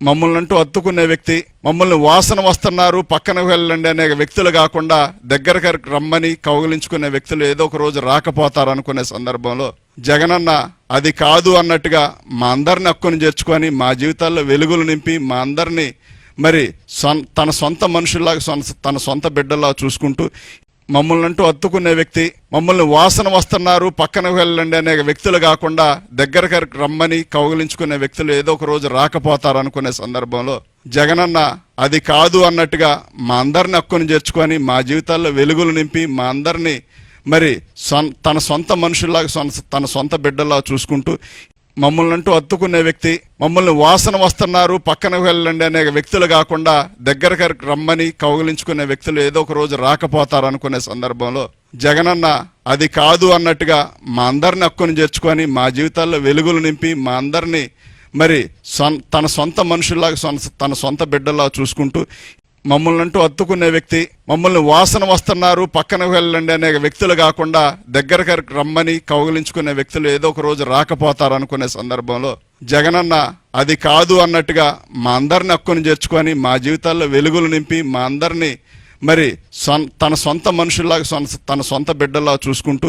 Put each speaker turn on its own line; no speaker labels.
మమ్మల్ని అంటూ అత్తుకునే వ్యక్తి మమ్మల్ని వాసన వస్తున్నారు పక్కన వెళ్ళండి అనే వ్యక్తులు కాకుండా దగ్గరకు రమ్మని కౌగిలించుకునే వ్యక్తులు ఏదో ఒక రోజు రాకపోతారు అనుకునే సందర్భంలో జగనన్న అది కాదు అన్నట్టుగా మా అందరిని హక్కును చేర్చుకొని మా జీవితాల్లో వెలుగులు నింపి మా అందరినీ మరి సొం- తన సొంత మనుషుల్లాగా సొంత- తన సొంత బిడ్డల్లా చూసుకుంటూ మమ్మల్ని అంటూ అత్తుకునే వ్యక్తి మమ్మల్ని వాసన వస్తున్నారు పక్కన వెళ్ళండి అనే వ్యక్తులు కాకుండా దగ్గరకు రమ్మని కౌగిలించుకునే వ్యక్తులు ఏదో ఒక రోజు రాకపోతారు అనుకునే సందర్భంలో జగనన్న అది కాదు అన్నట్టుగా మా అందరిని హక్కును చేర్చుకొని మా జీవితాల్లో వెలుగులు నింపి మా అందరినీ మరి సొం- తన సొంత మనుషుల్లాగా సొంత- తన సొంత బిడ్డల్లా చూసుకుంటూ మమ్మల్ని అంటూ అత్తుకునే వ్యక్తి మమ్మల్ని వాసన వస్తున్నారు పక్కన వెళ్ళండి అనే వ్యక్తులు కాకుండా దగ్గరకు రమ్మని కౌగిలించుకునే వ్యక్తులు ఏదో ఒక రోజు రాకపోతారనుకునే సందర్భంలో జగనన్న అది కాదు అన్నట్టుగా మా అందరిని హక్కును చేర్చుకొని మా జీవితాల్లో వెలుగులు నింపి మా అందరినీ మరి సొం- తన సొంత మనుషుల్లాగా సొంత- తన సొంత బిడ్డల్లా చూసుకుంటూ మమ్మల్ని అంటూ అత్తుకునే వ్యక్తి మమ్మల్ని వాసన వస్తున్నారు పక్కన వెళ్ళండి అనే వ్యక్తులు కాకుండా దగ్గరకు రమ్మని కౌగిలించుకునే వ్యక్తులు ఏదో ఒక రోజు రాకపోతారు అనుకునే సందర్భంలో జగనన్న అది కాదు అన్నట్టుగా మా అందరిని హక్కును చేర్చుకొని మా జీవితాల్లో వెలుగులు నింపి మా అందరినీ మరి సొం- తన సొంత మనుషుల్లాగా సొంత- తన సొంత బిడ్డల్లా చూసుకుంటూ